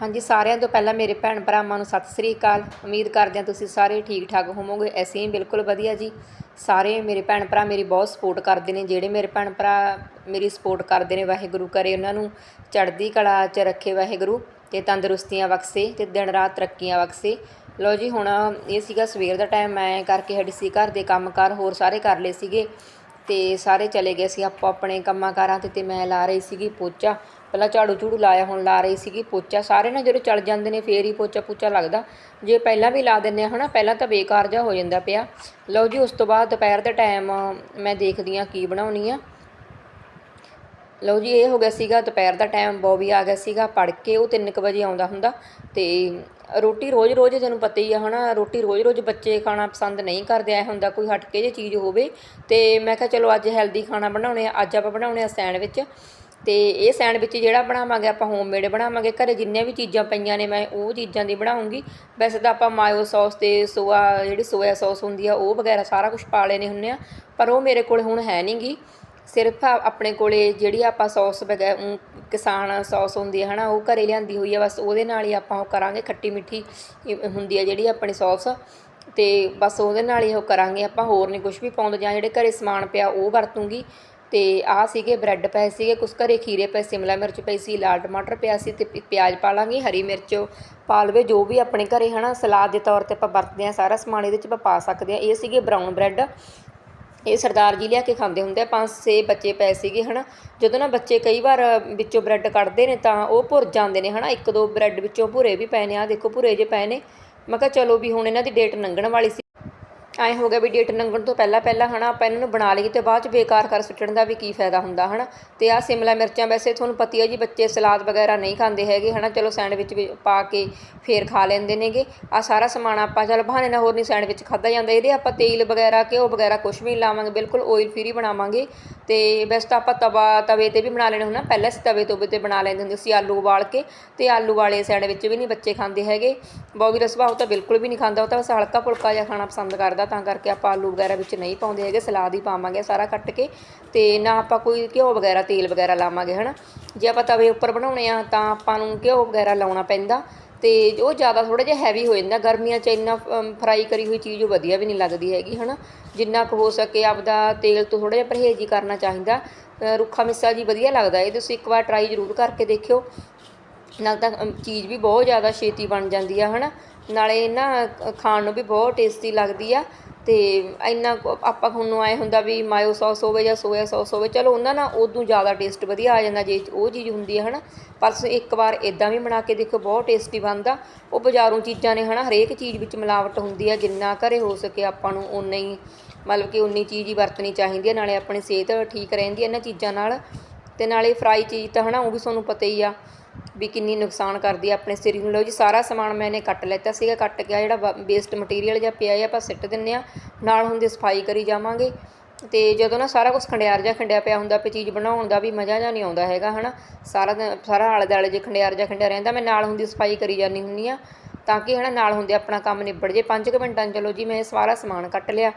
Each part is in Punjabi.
ਹਾਂਜੀ, ਸਾਰਿਆਂ ਤੋਂ ਪਹਿਲਾਂ ਮੇਰੇ ਭੈਣ ਭਰਾਵਾਂ ਨੂੰ ਸਤਿ ਸ੍ਰੀ ਅਕਾਲ। ਉਮੀਦ ਕਰਦੇ ਹਾਂ ਤੁਸੀਂ ਸਾਰੇ ਠੀਕ ਠਾਕ ਹੋਵੋਗੇ। ਅਸੀਂ ਵੀ ਬਿਲਕੁਲ ਵਧੀਆ ਜੀ। ਸਾਰੇ ਮੇਰੇ ਭੈਣ ਭਰਾ ਮੇਰੀ ਬਹੁਤ ਸਪੋਰਟ ਕਰਦੇ ਨੇ। ਜਿਹੜੇ ਮੇਰੇ ਭੈਣ ਭਰਾ ਮੇਰੀ ਸਪੋਰਟ ਕਰਦੇ ਨੇ, ਵਾਹਿਗੁਰੂ ਕਰੇ ਉਹਨਾਂ ਨੂੰ। ਚੜ੍ਹਦੀ ਕਲਾ 'ਚ ਰੱਖੇ ਵਾਹਿਗੁਰੂ ਤੇ ਤੰਦਰੁਸਤੀਆਂ ਬਖਸ਼ੇ ਤੇ ਦਿਨ ਰਾਤ ਤਰੱਕੀਆਂ ਬਖਸ਼ੇ। ਲੋ ਜੀ, ਹੁਣ ਇਹ ਸੀਗਾ ਸਵੇਰ ਦਾ ਟਾਈਮ ਮੈਂ ਕਰਕੇ ਹਟੀ ਸੀ ਘਰ ਦੇ ਕੰਮਕਾਰ, ਹੋਰ ਸਾਰੇ ਕਰ ਲਏ ਸੀਗੇ। ਤੇ ਸਾਰੇ ਚਲੇ ਗਏ ਸੀ। ਆਪੋ ਆਪਣੇ ਕੰਮਾਂ ਕਾਰਾਂ ਤੇ ਤੇ ਮੈਂ ਲਾ ਰਹੀ ਸੀਗੀ ਪੋਚਾ। ਪਹਿਲਾਂ ਝਾੜੂ ਝੂੜੂ ਲਾਇਆ, ਹੁਣ ਲਾ ਰਹੀ ਸੀਗੀ ਪੋਚਾ। ਸਾਰੇ ਨਾ ਜਦੋਂ ਚਲ ਜਾਂਦੇ ਨੇ, ਫੇਰ ਹੀ ਪੋਚਾ ਪੂਚਾ ਲੱਗਦਾ। ਜੇ ਪਹਿਲਾਂ ਵੀ ਲਾ ਦਿੰਦੇ ਆ, ਹਨਾ, ਪਹਿਲਾਂ ਤਾਂ ਬੇਕਾਰ ਜਿਹਾ ਹੋ ਜਾਂਦਾ ਪਿਆ। ਲਓ ਜੀ, ਉਸ ਤੋਂ ਬਾਅਦ ਦੁਪਹਿਰ ਦਾ ਟਾਈਮ ਮੈਂ ਦੇਖਦੀ ਆ ਕੀ ਬਣਾਉਣੀ ਆ। ਲਓ ਜੀ, ਇਹ ਹੋ ਗਿਆ ਸੀਗਾ ਦੁਪਹਿਰ ਦਾ ਟਾਈਮ ਬੋਬੀ ਆ ਗਿਆ ਸੀਗਾ ਪੜ ਕੇ ਉਹ 3:00 ਵਜੇ ਆਉਂਦਾ ਹੁੰਦਾ ਤੇ ਰੋਟੀ ਰੋਜ਼-ਰੋਜ਼ ਤੁਹਾਨੂੰ ਪਤਾ ਹੀ ਆ ਹਨਾ, ਰੋਟੀ ਰੋਜ਼-ਰੋਜ਼ ਬੱਚੇ ਖਾਣਾ ਪਸੰਦ ਨਹੀਂ ਕਰਦੇ, ਐ ਹੁੰਦਾ ਕੋਈ ਹਟਕੇ ਜੇ ਚੀਜ਼ ਹੋਵੇ ਤੇ ਮੈਂ ਕਿਹਾ ਚਲੋ ਅੱਜ ਹੈਲਦੀ ਖਾਣਾ ਬਣਾਉਣੇ ਆ, ਅੱਜ ਆਪਾਂ ਬਣਾਉਣੇ ਆ ਸੈਂਡਵਿਚ ਤੇ ਇਹ ਸੈਂਡਵਿਚ ਜਿਹੜਾ ਬਣਾਵਾਂਗੇ, ਆਪਾਂ ਹੋਮਮੇਡ ਬਣਾਵਾਂਗੇ, ਘਰੇ ਜਿੰਨੀਆਂ ਵੀ ਚੀਜ਼ਾਂ ਪਈਆਂ ਨੇ ਮੈਂ ਉਹ ਚੀਜ਼ਾਂ ਦੀ ਬਣਾਉਂਗੀ। ਵੈਸੇ ਤਾਂ ਆਪਾਂ ਮਾਇਓ ਸੌਸ ਤੇ ਸੋਆ, ਜਿਹੜੀ ਸੋਇਆ ਸੌਸ ਹੁੰਦੀ ਆ, ਉਹ ਵਗੈਰਾ ਸਾਰਾ ਕੁਝ ਪਾ ਲੈਨੇ ਹੁੰਨੇ ਆ, ਪਰ ਉਹ ਮੇਰੇ ਕੋਲ ਹੁਣ ਹੈ ਨਹੀਂਗੀ ਸਿਰਫ ਆਪਣੇ ਕੋਲੇ ਜਿਹੜੀ ਆਪਾਂ ਸੌਸ ਵਗੈ ਕਿਸਾਨ ਸੌਸ ਹੁੰਦੀ ਹੈ ਹਨਾ, ਉਹ ਘਰੇ ਲਿਆਂਦੀ ਹੋਈ ਆ, ਬਸ ਉਹਦੇ ਨਾਲ ਹੀ ਆਪਾਂ ਉਹ ਕਰਾਂਗੇ, ਖੱਟੀ ਮਿੱਠੀ ਹੁੰਦੀ ਆ ਜਿਹੜੀ ਆਪਣੀ ਸੌਸ। ਤੇ ਬਸ ਉਹਦੇ ਨਾਲ ਹੀ ਉਹ ਕਰਾਂਗੇ ਆਪਾਂ, ਹੋਰ ਨਹੀਂ ਕੁਝ ਵੀ ਪਾਉਂਦੇ, ਜਾਂ ਜਿਹੜੇ ਘਰੇ ਸਮਾਨ ਪਿਆ ਉਹ ਵਰਤੂੰਗੀ। ਤੇ ਆਹ ਸੀਗੇ ਬ੍ਰੈਡ ਪਏ ਸੀਗੇ, ਕੁਛ ਘਰੇ ਖੀਰੇ ਪਏ, ਸਿਮਲਾ ਮਿਰਚ ਪਈ ਸੀ, ਲਾਲ ਟਮਾਟਰ ਪਿਆ ਸੀ ਤੇ ਪਿਆਜ਼ ਪਾ ਲਾਂਗੇ, ਹਰੀ ਮਿਰਚ ਪਾਲਵੇ ਜੋ ਵੀ ਆਪਣੇ ਘਰੇ ਹਨਾ ਸਲਾਦ ਦੇ ਤੌਰ ਤੇ ਆਪਾਂ ਵਰਤਦੇ ਆ ਸਾਰਾ ਸਮਾਨ ਇਹਦੇ ਚ ਆਪਾਂ ਪਾ ਸਕਦੇ ਆ ਇਹ ਸੀਗੇ ਬਰਾਊਨ ਬ੍ਰੈਡ। ਇਹ ਸਰਦਾਰ ਜੀ ਲਿਆ ਕੇ ਖਾਂਦੇ ਹੁੰਦੇ ਆ, ਪੰਜ ਛੇ ਬੱਚੇ ਪਏ ਸੀਗੇ, ਹਨਾ। ਜਦੋਂ ਨਾ ਬੱਚੇ ਕਈ ਵਾਰ ਵਿੱਚੋਂ ਬ੍ਰੈਡ ਕੱਢਦੇ ਨੇ ਤਾਂ ਉਹ ਭੁਰ ਜਾਂਦੇ ਨੇ, ਹਨਾ। ਇੱਕ ਦੋ ਬ੍ਰੈਡ ਵਿੱਚੋਂ ਭੁਰੇ ਵੀ ਪਏ ਨੇ ਆ ਦੇਖੋ ਭੁਰੇ ਜੇ ਪਏ ਨੇ। ਮੈਂ ਕਿਹਾ ਚਲੋ ਵੀ ਹੁਣ ਇਹਨਾਂ ਦੀ ਡੇਟ ਲੰਘਣ ਵਾਲੀ ਸੀ। ਐਂ ਹੋ ਗਿਆ ਵੀ ਡੇਟ ਲੰਘਣ ਤੋਂ ਪਹਿਲਾਂ ਪਹਿਲਾਂ ਹਨਾ ਆਪਾਂ ਇਹਨਾਂ ਨੂੰ ਬਣਾ ਲਈਏ ਤੇ ਬਾਅਦ ਚ ਬੇਕਾਰ ਕਰ ਸੁੱਟਣ ਦਾ ਵੀ ਕੀ ਫਾਇਦਾ ਹੁੰਦਾ ਹਨਾ। ਤੇ ਆ ਸਿਮਲਾ ਮਿਰਚਾਂ ਵੈਸੇ ਤੁਹਾਨੂੰ ਪਤੀ ਹੈ ਜੀ ਬੱਚੇ ਸਲਾਦ ਵਗੈਰਾ ਨਹੀਂ ਖਾਂਦੇ ਹੈਗੇ ਹਨਾ, ਚਲੋ ਸੈਂਡਵਿਚ ਵਿੱਚ ਪਾ ਕੇ ਫੇਰ ਖਾ ਲੈਂਦੇ ਨੇਗੇ। ਆ ਸਾਰਾ ਸਮਾਨ ਆਪਾਂ ਚਲ ਬਹਾਨੇ ਨਾਲ ਹੋਰ ਨਹੀਂ ਸੈਂਡਵਿਚ ਖਾਦਾ ਜਾਂਦਾ, ਇਹਦੇ ਆਪਾਂ ਤੇਲ ਵਗੈਰਾ, ਘਿਓ ਵਗੈਰਾ ਕੁਝ ਵੀ ਲਾਵਾਂਗੇ, ਬਿਲਕੁਲ ਆਇਲ ਫ੍ਰੀ ਬਣਾਵਾਂਗੇ। ਤੇ ਵੈਸੇ ਤਾਂ ਆਪਾਂ ਤਵਾ, ਤਵੇ ਤੇ ਵੀ ਬਣਾ ਲੈਣੇ ਹੁੰਦਾ ਪਹਿਲਾਂ ਅਸੀਂ ਤਵੇ ਤੋਂ ਤੇ ਬਣਾ ਲੈਂਦੇ ਹੁੰਦੇ ਸੀ ਆਲੂ ਉਬਾਲ ਕੇ, ਤੇ ਆਲੂ ਵਾਲੇ ਸੈਂਡਵਿਚ ਵੀ ਨਹੀਂ ਬੱਚੇ ਖਾਂਦੇ ਹੈਗੇ। ਬੌਬੀ ਰਸਵਾ ਉਹ ਤਾਂ ਬਿਲਕੁਲ ਵੀ ਨਹੀਂ ਖਾਂਦਾ, ਉਹ ਤਾਂ ਬਸ ਹਲਕਾ ਫੁਲਕਾ ਜਿਹਾ ਖਾਣਾ ਪਸੰਦ ਕਰਦਾ ਤਾਂ ਕਰਕੇ ਆਪਾਂ ਆਲੂ ਵਗੈਰਾ ਵਿੱਚ ਨਹੀਂ ਪਾਉਂਦੇ ਹੈਗੇ, ਸਲਾਦ ਹੀ ਪਾਵਾਂਗੇ ਸਾਰਾ ਕੱਟ ਕੇ ਤੇ ਨਾ ਆਪਾਂ ਕੋਈ ਘਿਓ ਵਗੈਰਾ, ਤੇਲ ਵਗੈਰਾ ਲਾਵਾਂਗੇ, ਹਨਾ? ਜੇ ਆਪਾਂ ਤਵੇ ਉੱਪਰ ਬਣਾਉਣੇ ਆ ਤਾਂ ਆਪਾਂ ਨੂੰ ਘਿਓ ਵਗੈਰਾ ਲਾਉਣਾ ਪੈਂਦਾ ਤੇ ਉਹ ਜ਼ਿਆਦਾ ਥੋੜਾ ਜਿਹਾ ਹੈਵੀ ਹੋ ਜਾਂਦਾ, ਗਰਮੀਆਂ 'ਚ ਇੰਨਾ ਫਰਾਈ ਕਰੀ ਹੋਈ ਚੀਜ਼ ਉਹ ਵਧੀਆ ਵੀ ਨਹੀਂ ਲੱਗਦੀ ਹੈਗੀ, ਹਨਾ? ਜਿੰਨਾ ਕੁ ਹੋ ਸਕੇ ਆਪਦਾ ਤੇਲ ਤੋਂ ਥੋੜਾ ਜਿਹਾ ਪਰਹੇਜ਼ ਹੀ ਕਰਨਾ ਚਾਹੀਦਾ। ਰੁੱਖਾ ਮਿੱਸਾ ਜੀ ਵਧੀਆ ਲੱਗਦਾ ਇਹ, ਤੁਸੀਂ ਇੱਕ ਵਾਰ ਟਰਾਈ ਜ਼ਰੂਰ ਕਰਕੇ ਦੇਖਿਓ। ਨਾਲ ਤਾਂ ਚੀਜ਼ ਵੀ ਬਹੁਤ ਜ਼ਿਆਦਾ ਛੇਤੀ ਬਣ ਜਾਂਦੀ ਆ, ਹਨਾ? ਨਾਲੇ ਨਾ ਖਾਣ ਨੂੰ ਵੀ ਬਹੁਤ ਟੇਸਟੀ ਲੱਗਦੀ ਆ ਤੇ ਇੰਨਾ ਆਪਾਂ ਨੂੰ ਆਏ ਹੁੰਦਾ ਵੀ ਮਾਇਓ ਸੌਸ ਹੋਵੇ ਜਾਂ ਸੋਇਆ ਸੌਸ ਹੋਵੇ, ਚਲੋ ਉਹਨਾਂ ਨਾਲ ਉਦੋਂ ਜ਼ਿਆਦਾ ਟੇਸਟ ਵਧੀਆ ਆ ਜਾਂਦਾ ਜੇ ਉਹ ਚੀਜ਼ ਹੁੰਦੀ ਹੈ ਹਨਾ। ਪਰ ਇੱਕ ਵਾਰ ਇਦਾਂ ਵੀ ਬਣਾ ਕੇ ਦੇਖੋ, ਬਹੁਤ ਟੇਸਟੀ ਬਣਦਾ। ਉਹ ਬਾਜ਼ਾਰੋਂ ਚੀਜ਼ਾਂ ਨੇ, ਹਨਾ, ਹਰੇਕ ਚੀਜ਼ ਵਿੱਚ ਮਿਲਾਵਟ ਹੁੰਦੀ ਆ, ਜਿੰਨਾ ਘਰੇ ਹੋ ਸਕੇ ਆਪਾਂ ਨੂੰ ਉਨਾ ਹੀ, ਮਤਲਬ ਕਿ ਉਨੀ ਚੀਜ਼ ਹੀ ਵਰਤਣੀ ਚਾਹੀਦੀ ਹੈ ਨਾਲੇ ਆਪਣੀ ਸਿਹਤ ਠੀਕ ਰਹਿੰਦੀ ਹੈ ਇਹਨਾਂ ਚੀਜ਼ਾਂ ਨਾਲ। ਤੇ ਨਾਲੇ ਫਰਾਈ ਚੀਜ਼ ਤਾਂ, ਹਨਾ, ਉਹ ਵੀ ਤੁਹਾਨੂੰ ਪਤਾ ਹੀ ਆ। ਵੀ ਕਿੰਨੀ ਨੁਕਸਾਨ ਕਰਦੀ ਆ ਆਪਣੇ ਸਰੀਰ ਨੂੰ। ਲਓ ਜੀ, ਸਾਰਾ ਸਮਾਨ ਮੈਨੇ ਕੱਟ ਲੈਤਾ ਸੀਗਾ, ਕੱਟ ਕੇ ਜਿਹੜਾ ਵੇਸਟ ਮਟੀਰੀਅਲ ਜਿਹਾ ਪਿਆ ਆ ਆਪਾਂ ਸਿੱਟ ਦਿੰਨੇ ਆ। ਨਾਲ ਹੁੰਦੀ ਸਫ਼ਾਈ ਕਰੀ ਜਾਵਾਂਗੇ। ਤੇ ਜਦੋਂ ਨਾ ਸਾਰਾ ਕੁਝ ਖੰਡਿਆਰ ਜਿਹਾ ਖੰਡਿਆ ਪਿਆ ਹੁੰਦਾ ਪਈ ਚੀਜ਼ ਬਣਾਉਣ ਦਾ ਵੀ ਮਜ਼ਾ ਜਾਂ ਨਹੀਂ ਆਉਂਦਾ ਹੈਗਾ, ਹਨਾ। ਸਾਰਾ ਸਾਰਾ ਆਲੇ ਦਾਲੇ ਜੇ ਖੰਡਿਆਰ ਜਿਹਾ ਖੰਡਿਆ ਰਹਿੰਦਾ, ਮੈਂ ਨਾਲ ਹੁੰਦੀ ਸਫ਼ਾਈ ਕਰੀ ਜਾਂਦੀ ਹੁੰਨੀ ਆ, ਤਾਂ ਕਿ, ਹਨਾ, ਨਾਲ ਹੁੰਦੇ ਆਪਣਾ ਕੰਮ ਨਿਬੜ ਜੇ। 5 ਮਿੰਟਾਂ ਚਲੋ ਜੀ, ਮੈਂ ਸਾਰਾ ਸਮਾਨ ਕੱਟ ਲਿਆ।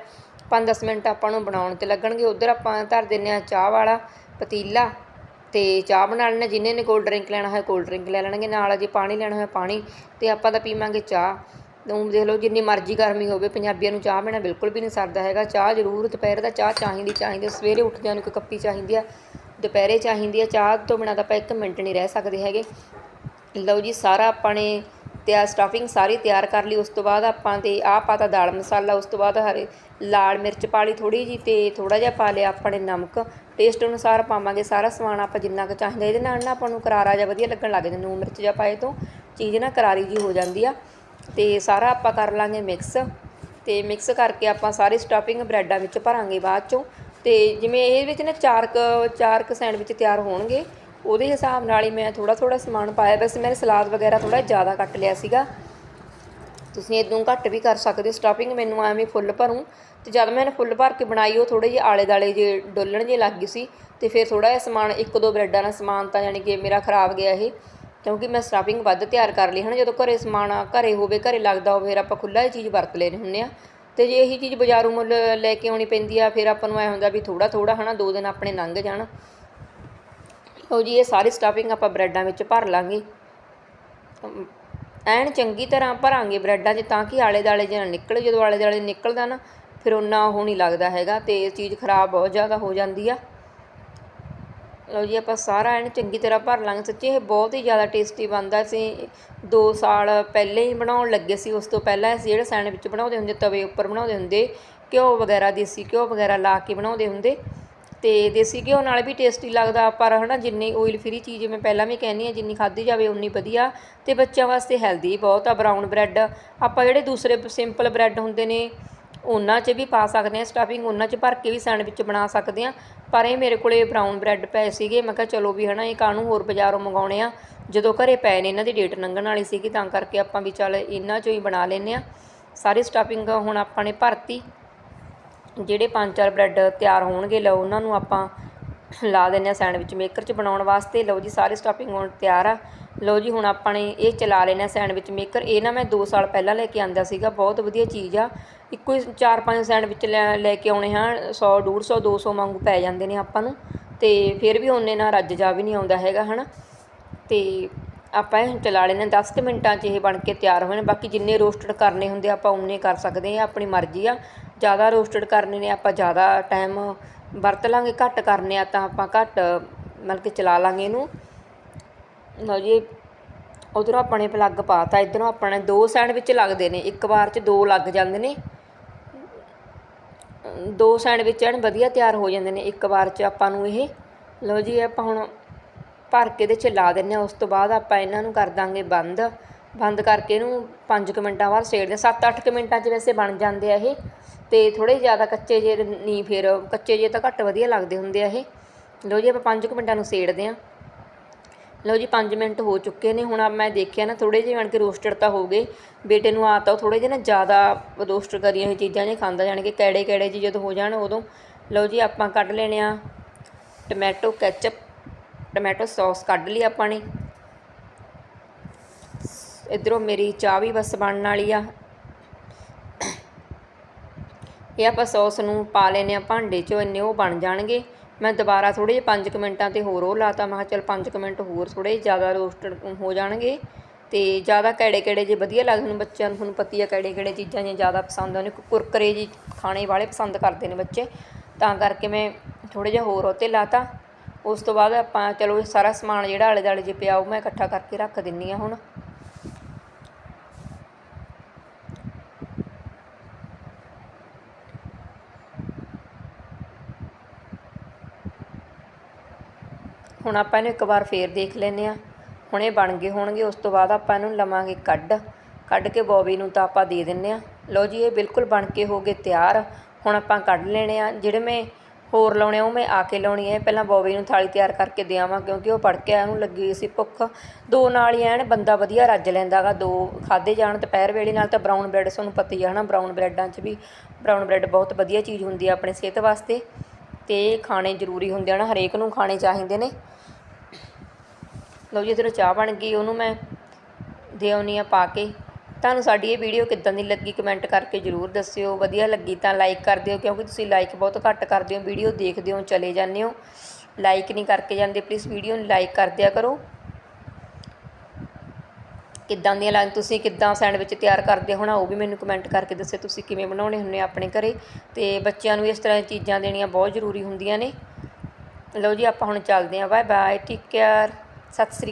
5-10 ਮਿੰਟ ਆਪਾਂ ਨੂੰ ਬਣਾਉਣ ਤੇ ਲੱਗਣਗੇ। ਉਧਰ ਆਪਾਂ ਧਰ ਦਿੰਨੇ ਆ ਚਾਹ ਵਾਲਾ, ਪਤੀਲਾ ਤੇ ਚਾਹ ਬਣਾ ਲੈਣਾ ਜਿੰਨੇ ਨੇ ਕੋਲਡ ਡਰਿੰਕ ਲੈਣਾ ਹੋਇਆ ਕੋਲਡ ਡਰਿੰਕ ਲੈ ਲੈਣਗੇ, ਨਾਲ ਜੇ ਪਾਣੀ ਲੈਣਾ ਹੋਇਆ ਪਾਣੀ ਤੇ ਆਪਾਂ ਤਾਂ ਪੀਵਾਂਗੇ ਚਾਹ। ਤੂੰ ਦੇਖ ਲਓ ਜਿੰਨੀ ਮਰਜ਼ੀ ਗਰਮੀ ਹੋਵੇ, ਪੰਜਾਬੀਆਂ ਨੂੰ ਚਾਹ ਬਿਨਾ ਬਿਲਕੁਲ ਵੀ ਨਹੀਂ ਸਰਦਾ ਹੈਗਾ। ਚਾਹ ਜ਼ਰੂਰ, ਦੁਪਹਿਰ ਦਾ ਚਾਹ ਚਾਹੀਦੀ ਚਾਹੀਦੀ, ਸਵੇਰੇ ਉੱਠਦਿਆਂ ਨੂੰ ਇੱਕ ਕੱਪੀ ਚਾਹੀਦੀ ਆ, ਦੁਪਹਿਰੇ ਚਾਹੀਦੀ ਆ। ਚਾਹ ਤੋਂ ਬਿਨਾ ਤਾਂ ਆਪਾਂ ਇੱਕ ਮਿੰਟ ਨਹੀਂ ਰਹਿ ਸਕਦੇ ਹੈਗੇ। ਲਓ ਜੀ, ਸਾਰਾ ਆਪਾਂ ਨੇ ਤਿਆਰ ਸਟਫਿੰਗ ਸਾਰੀ ਤਿਆਰ ਕਰ ਲਈ, ਉਸ ਤੋਂ ਬਾਅਦ ਆਪਾਂ ਤੇ ਆਹ ਪਾਤਾ ਦਾਲ ਮਸਾਲਾ, ਉਸ ਤੋਂ ਬਾਅਦ ਹਰੇ ਲਾਲ ਮਿਰਚ ਪਾ ਲਈ ਥੋੜੀ ਜੀ ਤੇ ਥੋੜਾ ਜਿਹਾ ਪਾ ਲਿਆ ਆਪਾਂ ਨੇ ਨਮਕ। ਟੇਸਟ ਅਨੁਸਾਰ ਪਾਵਾਂਗੇ ਸਾਰਾ ਸਮਾਨ, ਆਪਾਂ ਜਿੰਨਾ ਕੁ ਚਾਹੀਦਾ ਇਹਦੇ ਨਾਲ ਨਾ ਆਪਾਂ ਨੂੰ ਕਰਾਰਾ ਜਿਹਾ ਵਧੀਆ ਲੱਗਣ ਲੱਗ ਜਾਂਦਾ, ਨੂਨ ਮਿਰਚ ਜਿਹਾ ਪਾਏ ਤੋਂ, ਚੀਜ਼ ਨਾ ਕਰਾਰੀ ਜੀ ਹੋ ਜਾਂਦੀ ਆ। ਤੇ ਸਾਰਾ ਆਪਾਂ ਕਰ ਲਾਂਗੇ ਮਿਕਸ ਤੇ ਮਿਕਸ ਕਰਕੇ ਆਪਾਂ ਸਾਰੀ ਸਟਫਿੰਗ ਬ੍ਰੈਡਾਂ ਵਿੱਚ ਭਰਾਂਗੇ ਬਾਅਦ ਚੋਂ। ਤੇ ਜਿਵੇਂ ਇਹ ਵਿੱਚ ਨਾ ਚਾਰ ਕ ਚਾਰ ਕ ਸੈਂਡਵਿਚ ਤਿਆਰ ਹੋਣਗੇ ਉਹਦੇ ਹਿਸਾਬ ਨਾਲ ਹੀ ਮੈਂ ਥੋੜਾ ਥੋੜਾ ਸਮਾਨ ਪਾਇਆ। ਵੈਸੇ ਮੈਂ ਸਲਾਦ ਵਗੈਰਾ ਥੋੜਾ ਜ਼ਿਆਦਾ ਕੱਟ ਲਿਆ ਸੀਗਾ। ਤੁਸੀਂ ਇਦੋਂ ਘੱਟ ਵੀ ਕਰ ਸਕਦੇ ਹੋ। ਸਟਫਿੰਗ ਮੈਨੂੰ ਐਵੇਂ ਫੁੱਲ ਭਰੂੰ। ਤੇ ਜਦ ਮੈਂ ਫੁੱਲ ਭਰ ਕੇ ਬਣਾਈ, ਉਹ ਥੋੜੇ ਜਿਹੇ ਆਲੇ ਦਾਲੇ ਜੇ ਡੋਲਣ ਜੇ ਲੱਗ ਗਈ ਸੀ। ਤੇ ਫਿਰ ਥੋੜਾ ਜਿਹਾ ਸਮਾਨ, ਇੱਕ ਦੋ ਬ੍ਰੈਡਾਂ ਦਾ ਸਮਾਨ ਤਾਂ ਯਾਨੀ ਕਿ ਮੇਰਾ ਖਰਾਬ ਗਿਆ ਇਹ। ਕਿਉਂਕਿ ਮੈਂ ਸਟਫਿੰਗ ਵੱਧ ਤਿਆਰ ਕਰ ਲਈ। ਹਨ, ਜਦੋਂ ਘਰੇ ਸਮਾਨ ਘਰੇ ਹੋਵੇ, ਘਰੇ ਲੱਗਦਾ ਹੋਵੇ, ਫਿਰ ਆਪਾਂ ਖੁੱਲਾ ਇਹ ਚੀਜ਼ ਵਰਤ ਲੈਣੇ ਹੁੰਨੇ ਆ। ਤੇ ਜੇ ਇਹੀ ਚੀਜ਼ ਬਾਜ਼ਾਰੋਂ ਮੁੱਲ ਲੈ ਕੇ ਆਉਣੀ ਪੈਂਦੀ ਆ, ਫਿਰ ਆਪਾਂ ਨੂੰ ਐ ਹੁੰਦਾ ਵੀ ਥੋੜਾ ਥੋੜਾ ਹਨਾ, ਦੋ ਦਿਨ ਆਪਣੇ ਲੰਘ ਜਾਣ। ਲਓ ਜੀ, ਇਹ ਸਾਰੀ ਸਟਫਿੰਗ ਆਪਾਂ ਬ੍ਰੈਡਾਂ ਵਿੱਚ ਭਰ ਲਾਂਗੇ। ਐਨ ਚੰਗੀ ਤਰ੍ਹਾਂ ਭਰਾਂਗੇ ਬ੍ਰੈਡਾਂ 'ਚ, ਤਾਂ ਕਿ ਆਲੇ ਦਾਲੇ ਜਿਹਾ ਨਿਕਲ, ਜਦੋਂ ਆਲੇ ਦਾਲੇ ਨਿਕਲਦਾ ਨਾ, ਫਿਰ ਉਹਨਾਂ ਉਹ ਨਹੀਂ ਲੱਗਦਾ ਹੈਗਾ ਤੇ ਇਹ ਚੀਜ਼ ਖਰਾਬ ਬਹੁਤ ਜ਼ਿਆਦਾ ਹੋ ਜਾਂਦੀ ਆ। ਲਓ ਜੀ, ਆਪਾਂ ਸਾਰਾ ਐਨ ਚੰਗੀ ਤਰ੍ਹਾਂ ਭਰ ਲਾਂਗੇ। ਸੱਚੀ ਇਹ ਬਹੁਤ ਹੀ ਜ਼ਿਆਦਾ ਟੇਸਟੀ ਬਣਦਾ। ਸੀ 2 ਸਾਲ ਪਹਿਲੇ ਹੀ ਬਣਾਉਣ ਲੱਗੇ ਸੀ, ਉਸ ਤੋਂ ਪਹਿਲਾਂ ਅਸੀਂ ਜਿਹੜੇ ਸੈਂਡਵਿਚ ਬਣਾਉਂਦੇ ਹੁੰਦੇ, ਤਵੇ ਉੱਪਰ ਬਣਾਉਂਦੇ ਹੁੰਦੇ, ਘਿਓ ਵਗੈਰਾ, ਦੇਸੀ ਘਿਓ ਵਗੈਰਾ ਲਾ ਕੇ ਬਣਾਉਂਦੇ ਹੁੰਦੇ ਤੇ ਦੇਸੀ ਘਿਓ ਨਾਲ ਵੀ ਟੇਸਟੀ ਲੱਗਦਾ, ਪਰ ਹਨਾ ਜਿੰਨੀ ਆਇਲ ਫਰੀ ਚੀਜ਼ ਮੈਂ ਪਹਿਲਾਂ ਵੀ ਕਹਿੰਦੀ ਆ ਜਿੰਨੀ ਖਾਧੀ ਜਾਵੇ ਉਨੀ ਵਧੀਆ ਤੇ ਬੱਚਿਆਂ ਵਾਸਤੇ ਹੈਲਦੀ ਬਹੁਤ ਆ ਬਰਾਊਨ ਬ੍ਰੈਡ ਆਪਾਂ ਜਿਹੜੇ ਦੂਸਰੇ ਸਿੰਪਲ ਬ੍ਰੈਡ ਹੁੰਦੇ ਨੇ, ਉਹਨਾਂ 'ਚ ਵੀ ਪਾ ਸਕਦੇ ਆ ਸਟਫਿੰਗ ਉਹਨਾਂ 'ਚ ਭਰ ਕੇ ਵੀ ਸੈਂਡਵਿਚ ਬਣਾ ਸਕਦੇ ਆ ਪਰ ਇਹ ਮੇਰੇ ਕੋਲੇ ਬਰਾਊਨ ਬ੍ਰੈਡ ਪਏ ਸੀਗੇ, ਮੈਂ ਕਿਹਾ ਚਲੋ ਵੀ ਹਨਾ ਇਹ ਕਾਹਨੂੰ ਹੋਰ ਬਾਜ਼ਾਰੋਂ ਮੰਗਾਉਣੇ ਆ, ਜਦੋਂ ਘਰੇ ਪਏ ਨੇ ਇਹਨਾਂ ਦੀ ਡੇਟ ਲੰਘਣ ਵਾਲੀ ਸੀਗੀ, ਤਾਂ ਕਰਕੇ ਆਪਾਂ ਵੀ ਚੱਲ ਇਹਨਾਂ 'ਚੋਂ ਹੀ ਬਣਾ ਲੈਨੇ ਆ ਸਾਰੀ ਸਟਫਿੰਗ ਹੁਣ ਆਪਾਂ ਨੇ ਭਰਤੀ। ਜਿਹੜੇ ਪੰਜ ਚਾਰ ਬ੍ਰੈਡ ਤਿਆਰ ਹੋਣਗੇ, ਲਓ ਉਹਨਾਂ ਨੂੰ ਆਪਾਂ ਲਾ ਦਿੰਨੇ ਆ ਸੈਂਡਵਿਚ ਮੇਕਰ 'ਚ ਬਣਾਉਣ ਵਾਸਤੇ। ਲਓ ਜੀ, ਸਾਰੇ ਸਟਫਿੰਗ ਹੁਣ ਤਿਆਰ ਆ। ਲਓ ਜੀ, ਹੁਣ ਆਪਾਂ ਨੇ ਇਹ ਚਲਾ ਲੈਣਾ ਸੈਂਡਵਿਚ ਮੇਕਰ। ਇਹ ਨਾ ਮੈਂ 2 ਸਾਲ ਪਹਿਲਾਂ ਲੈ ਕੇ ਆਂਦਾ ਸੀਗਾ, ਬਹੁਤ ਵਧੀਆ ਚੀਜ਼ ਆ। ਇੱਕੋ ਹੀ ਚਾਰ ਪੰਜ ਸੈਂਡਵਿਚ ਲੈ ਲੈ ਕੇ ਆਉਣੇ ਹਾਂ 100 150 200 ਵਾਂਗੂ ਪੈ ਜਾਂਦੇ ਨੇ ਆਪਾਂ ਨੂੰ। ਤੇ ਫਿਰ ਵੀ ਉਹਨੇ ਨਾਲ ਰੱਜ ਜਾ ਵੀ ਨਹੀਂ ਆਉਂਦਾ ਹੈਗਾ, ਹਨਾ? ਤੇ ਆਪਾਂ ਇਹ ਚਲਾ ਲੈਣੇ 10 ਕੁ ਮਿੰਟਾਂ 'ਚ ਇਹ ਬਣ ਕੇ ਤਿਆਰ ਹੋਏ ਨੇ ਬਾਕੀ ਜਿੰਨੇ ਰੋਸਟਡ ਕਰਨੇ ਹੁੰਦੇ ਆਪਾਂ ਉਨੇ ਕਰ ਸਕਦੇ ਆ ਆਪਣੀ ਮਰਜ਼ੀ ਆ। ਜ਼ਿਆਦਾ ਰੋਸਟਡ ਕਰਨੇ ਨੇ, ਆਪਾਂ ਜ਼ਿਆਦਾ ਟਾਈਮ ਵਰਤ ਲਾਂਗੇ, ਘੱਟ ਕਰਨੇ ਆ ਤਾਂ ਆਪਾਂ ਘੱਟ, ਮਤਲਬ ਕਿ ਚਲਾ ਲਾਂਗੇ ਇਹਨੂੰ। ਲਓ ਜੀ, ਉਧਰੋਂ ਆਪਾਂ ਨੇ ਪਲੱਗ ਪਾਤਾ, ਇਧਰੋਂ ਆਪਾਂ ਨੇ ਦੋ ਸੈਂਡਵਿਚ ਲੱਗਦੇ ਨੇ, ਇੱਕ ਵਾਰ 'ਚ ਦੋ ਲੱਗ ਜਾਂਦੇ ਨੇ। ਅਮ ਦੋ ਸੈਂਡਵਿਚ ਐਨ ਵਧੀਆ ਤਿਆਰ ਹੋ ਜਾਂਦੇ ਨੇ, ਇੱਕ ਵਾਰ 'ਚ ਆਪਾਂ ਨੂੰ ਇਹ। ਲਓ ਜੀ, ਆਪਾਂ ਹੁਣ ਭਰ ਕੇ ਇਹਦੇ 'ਚ ਲਾ ਦਿੰਨੇ ਆ, ਉਸ ਤੋਂ ਬਾਅਦ ਆਪਾਂ ਇਹਨਾਂ ਨੂੰ ਕਰ ਦਾਂਗੇ ਬੰਦ। ਬੰਦ ਕਰਕੇ ਇਹਨੂੰ 5 ਕੁ ਮਿੰਟਾਂ ਬਾਅਦ ਸੇੜਦੇ 7-8 ਕੁ ਮਿੰਟਾਂ 'ਚ ਵੈਸੇ ਬਣ ਜਾਂਦੇ ਆ ਇਹ। ਤੇ ਥੋੜੇ ਜ਼ਿਆਦਾ ਕੱਚੇ ਜੇ ਨਹੀਂ, ਫਿਰ ਕੱਚੇ ਜੇ ਤਾਂ ਘੱਟ ਵਧੀਆ ਲੱਗਦੇ ਹੁੰਦੇ ਆ ਇਹ। ਲਓ ਜੀ, ਆਪਾਂ 5 ਕੁ ਮਿੰਟਾਂ ਨੂੰ ਸੇੜਦੇ ਆ। ਲਓ ਜੀ 5 ਮਿੰਟ ਹੋ ਚੁੱਕੇ ਨੇ। ਹੁਣ ਆ ਮੈਂ ਦੇਖਿਆ ਨਾ ਥੋੜੇ ਜਿਹੇ ਬਣ ਕੇ ਰੋਸਟਡ ਤਾਂ ਹੋ ਗਏ। ਬੇਟੇ ਨੂੰ ਆਤਾ ਉਹ ਥੋੜੇ ਜਿਹੇ ਨਾ ਜ਼ਿਆਦਾ ਰੋਸਟ ਕਰੀਆਂ ਹੋਈ ਚੀਜ਼ਾਂ ਨੇ, ਖਾਂਦਾ ਜਾਣ ਕੇ ਕਿਹੜੇ ਕੈੜੇ ਜੀ ਜਦੋਂ ਹੋ ਜਾਣ ਉਦੋਂ। ਲਓ ਜੀ, ਆਪਾਂ ਕੱਢ ਲੈਣੇ ਆ ਟਮੈਟੋ ਕੈਚਅਪ ਟਮੈਟੋ ਸੌਸ ਕੱਢ ਲਈ ਆਪਾਂ ਨੇ। ਇਧਰੋਂ ਮੇਰੀ ਚਾਹ ਵੀ ਬਸ ਬਣਨ ਵਾਲੀ ਆ। ਇਹ ਆਪਾਂ ਸੌਸ ਨੂੰ ਪਾ ਲੈਨੇ ਆ ਭਾਂਡੇ 'ਚ, ਇੰਨੇ ਉਹ ਬਣ ਜਾਣਗੇ। ਮੈਂ ਦੁਬਾਰਾ ਥੋੜੇ ਜਿਹੇ 5 ਕੁ ਮਿੰਟਾਂ ਤੇ ਹੋਰ ਉਹ ਲਾਤਾ ਮੈਂ ਕਿਹਾ ਚੱਲ 5 ਕੁ ਮਿੰਟ ਹੋਰ ਥੋੜੇ ਜ਼ਿਆਦਾ ਰੋਸਟਡ ਹੋ ਜਾਣਗੇ ਤੇ ਜ਼ਿਆਦਾ ਕਿਹੜੇ ਕਿਹੜੇ ਜੇ ਵਧੀਆ ਲੱਗਦੇ ਨੇ ਬੱਚਿਆਂ ਨੂੰ, ਤੁਹਾਨੂੰ ਪਤੀ ਆ ਕਿਹੜੇ ਕਿਹੜੇ ਚੀਜ਼ਾਂ ਜੇ ਜ਼ਿਆਦਾ ਪਸੰਦ ਆਉਂਦੇ ਕੁਰਕਰੇ ਜੀ ਖਾਣੇ ਵਾਲੇ ਪਸੰਦ ਕਰਦੇ ਨੇ ਬੱਚੇ। ਤਾਂ ਕਰਕੇ ਮੈਂ ਥੋੜੇ ਜਿਹਾ ਹੋਰ ਉਹ 'ਤੇ। ਲਾਤਾ ਉਸ ਤੋਂ ਬਾਅਦ ਆਪਾਂ ਚਲੋ ਸਾਰਾ ਸਮਾਨ ਜਿਹੜਾ ਆਲੇ ਦੁਆਲੇ ਜੇ ਪਿਆ ਉਹ ਮੈਂ ਇਕੱਠਾ ਕਰਕੇ ਰੱਖ ਦਿੰਨੀ ਆ ਹੁਣ। ਹੁਣ ਆਪਾਂ ਇਹਨੂੰ ਇੱਕ ਵਾਰ ਫੇਰ ਦੇਖ ਲੈਨੇ ਆ ਹੁਣ ਇਹ ਬਣ ਗਏ ਹੋਣਗੇ, ਉਸ ਤੋਂ ਬਾਅਦ ਆਪਾਂ ਇਹਨੂੰ ਲਵਾਂਗੇ ਕੱਢ। ਕੱਢ ਕੇ ਬੋਬੀ ਨੂੰ ਤਾਂ ਆਪਾਂ ਦੇ ਦਿੰਨੇ ਆ ਲਓ ਜੀ, ਇਹ ਬਿਲਕੁਲ ਬਣ ਕੇ ਹੋ ਗਏ ਤਿਆਰ। ਹੁਣ ਆਪਾਂ ਕੱਢ ਲੈਣੇ ਆ ਜਿਹੜੇ ਮੈਂ ਹੋਰ ਲਾਉਣੇ ਆ, ਉਹ ਮੈਂ ਆ ਕੇ ਲਾਉਣੀ ਹੈ ਪਹਿਲਾਂ ਬੋਬੀ ਨੂੰ ਥਾਲੀ ਤਿਆਰ ਕਰਕੇ ਦਿਆਵਾਂ ਕਿਉਂਕਿ ਉਹ ਪੜ ਕੇ ਆਇਆ, ਉਹਨੂੰ ਲੱਗੀ ਹੋਈ ਸੀ ਭੁੱਖ। ਦੋ ਨਾਲ ਹੀ ਐਨ ਬੰਦਾ ਵਧੀਆ ਰੱਜ ਲੈਂਦਾਗਾ ਦੋ ਖਾਦੇ ਜਾਣ ਦੁਪਹਿਰ ਵੇਲੇ, ਨਾਲ ਤਾਂ ਬਰਾਊਨ ਬ੍ਰੈਡ ਤੁਹਾਨੂੰ ਪਤਾ ਹੀ ਹੈ ਨਾ ਬਰਾਊਨ ਬ੍ਰੈਡਾਂ 'ਚ ਵੀ ਬਰਾਊਨ ਬ੍ਰੈਡ ਬਹੁਤ ਵਧੀਆ ਚੀਜ਼ ਹੁੰਦੀ ਆ ਆਪਣੇ ਸਿਹਤ ਵਾਸਤੇ। ਤੇ ਖਾਣੇ ਜ਼ਰੂਰੀ ਹੁੰਦੇ ਹਨ, ਹਰੇਕ ਨੂੰ ਖਾਣੇ ਚਾਹੀਦੇ ਨੇ। ਲਓ ਜੀ, ਇੱਧਰੋਂ ਚਾਹ ਬਣ ਗਈ, ਉਹਨੂੰ ਮੈਂ ਦੇ ਆਉਂਦੀ ਹਾਂ ਪਾ ਕੇ। ਤੁਹਾਨੂੰ ਸਾਡੀ ਇਹ ਵੀਡੀਓ ਕਿੱਦਾਂ ਦੀ ਲੱਗੀ ਕਮੈਂਟ ਕਰਕੇ ਜ਼ਰੂਰ ਦੱਸਿਓ। ਵਧੀਆ ਲੱਗੀ ਤਾਂ ਲਾਈਕ ਕਰ ਦਿਓ, ਕਿਉਂਕਿ ਤੁਸੀਂ ਲਾਈਕ ਬਹੁਤ ਘੱਟ ਕਰਦੇ ਹੋ, ਵੀਡੀਓ ਦੇਖਦੇ ਹੋ, ਚਲੇ ਜਾਂਦੇ ਹੋ। ਲਾਈਕ ਨਹੀਂ ਕਰਕੇ ਜਾਂਦੇ, ਪਲੀਜ਼ ਵੀਡੀਓ ਨੂੰ ਲਾਈਕ ਕਰ ਦਿਆ ਕਰੋ। ਕਿੱਦਾਂ ਦੀਆਂ ਲਾਈਨ ਤੁਸੀਂ ਕਿੱਦਾਂ ਸੈਂਡਵਿਚ ਤਿਆਰ ਕਰਦੇ ਹੋਣਾ, ਉਹ ਵੀ ਮੈਨੂੰ ਕਮੈਂਟ ਕਰਕੇ ਦੱਸਿਓ, ਤੁਸੀਂ ਕਿਵੇਂ ਬਣਾਉਣੇ ਹੁੰਦੇ ਆਪਣੇ ਘਰੇ। ਤੇ ਬੱਚਿਆਂ ਨੂੰ ਇਸ ਤਰ੍ਹਾਂ ਦੀਆਂ ਚੀਜ਼ਾਂ ਦੇਣੀਆਂ ਬਹੁਤ ਜ਼ਰੂਰੀ ਹੁੰਦੀਆਂ ਨੇ। ਲਓ ਜੀ, ਆਪਾਂ ਹੁਣ ਚੱਲਦੇ ਹਾਂ। Bye bye take care Sat Sri